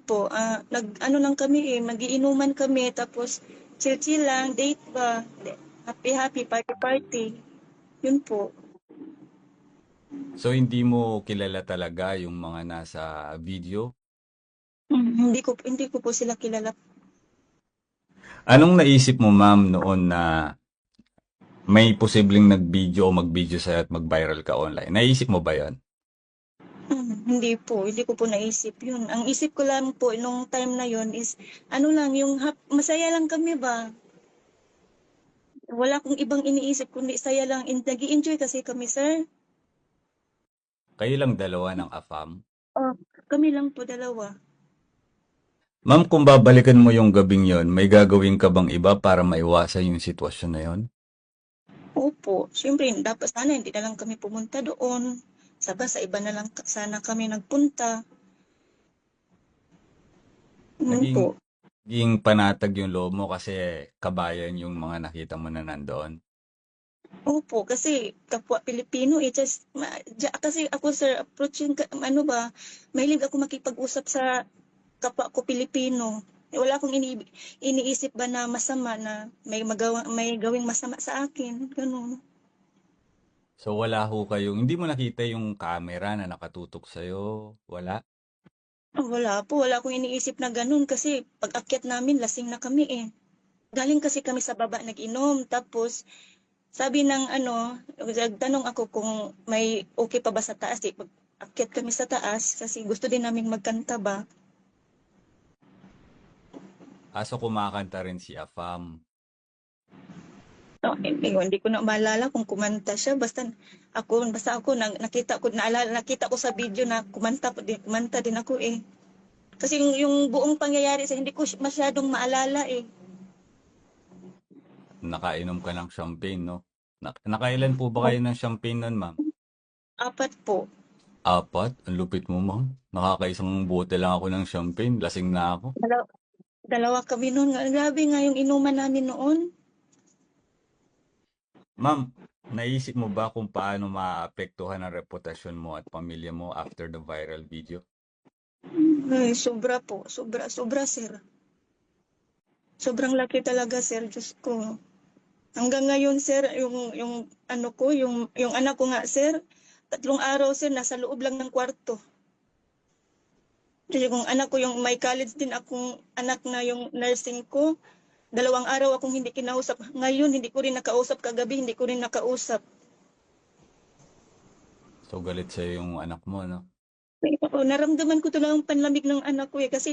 po, ah, nag, ano lang kami eh, magiinuman kami, tapos chill-chill lang, date ba, happy-happy, party-party. Yun po. So hindi mo kilala talaga yung mga nasa video? Mm, hindi ko hindi ko po sila kilala. Anong naisip mo ma'am noon na may posibleng nag-video o mag-video sa'yo at mag-viral ka online? Naisip mo ba yon? Hindi po, hindi ko po naisip yun. Ang isip ko lang po nung time na yun is, ano lang, yung hap, masaya lang kami ba? Wala kong ibang iniisip kundi saya lang. nag enjoy kasi kami, sir. Kayo lang dalawa ng AFAM? Oh, kami lang po dalawa. Ma'am, kung babalikan mo yung gabing yon, may gagawin ka bang iba para maiwasan yung sitwasyon na yon? Opo, syempre dapat sana hindi na lang kami pumunta doon. Saba sa iba na lang sana kami nagpunta. Yun Naging, po. naging panatag yung loob mo kasi kabayan yung mga nakita mo na nandoon. Opo, kasi kapwa Pilipino, eh, just, ma, ja- kasi ako sir, approaching, ka- ano ba, mahilig ako makipag-usap sa kapwa ko Pilipino. Eh, wala akong ini, iniisip ba na masama na may magawa, may gawing masama sa akin, ganun. So wala ho kayong, hindi mo nakita yung camera na nakatutok sa'yo? Wala? Wala po, wala akong iniisip na ganun kasi pag akyat namin, lasing na kami eh. Galing kasi kami sa baba nag-inom, tapos sabi ng ano, nagtanong ako kung may okay pa ba sa taas. Eh, pag akyat kami sa taas kasi gusto din naming magkanta ba. Aso kumakanta rin si Afam. No, hindi, hindi ko na maalala kung kumanta siya. Basta ako, basta ako nakita ko naalala, nakita ko sa video na kumanta kumanta din ako eh. Kasi yung, yung buong pangyayari sa hindi ko sy- masyadong maalala eh. Nakainom ka ng champagne, no? Na- nakailan po ba kayo ng champagne nun, ma'am? Apat po. Apat? Ang lupit mo, ma'am. Nakakaisang bote lang ako ng champagne. Lasing na ako. Dalawa, dalawa kami noon. Grabe nga yung inuman namin noon. Ma'am, naisip mo ba kung paano maapektuhan ang reputasyon mo at pamilya mo after the viral video? Ay, sobra po. Sobra, sobra, sir. Sobrang laki talaga, sir. Diyos ko. Hanggang ngayon, sir, yung, yung ano ko, yung, yung anak ko nga, sir, tatlong araw, sir, nasa loob lang ng kwarto. Kasi kung anak ko, yung may college din akong anak na yung nursing ko, dalawang araw akong hindi kinausap. Ngayon, hindi ko rin nakausap kagabi, hindi ko rin nakausap. So, galit sa'yo yung anak mo, no? Oo, naramdaman ko talagang panlamig ng anak ko eh, kasi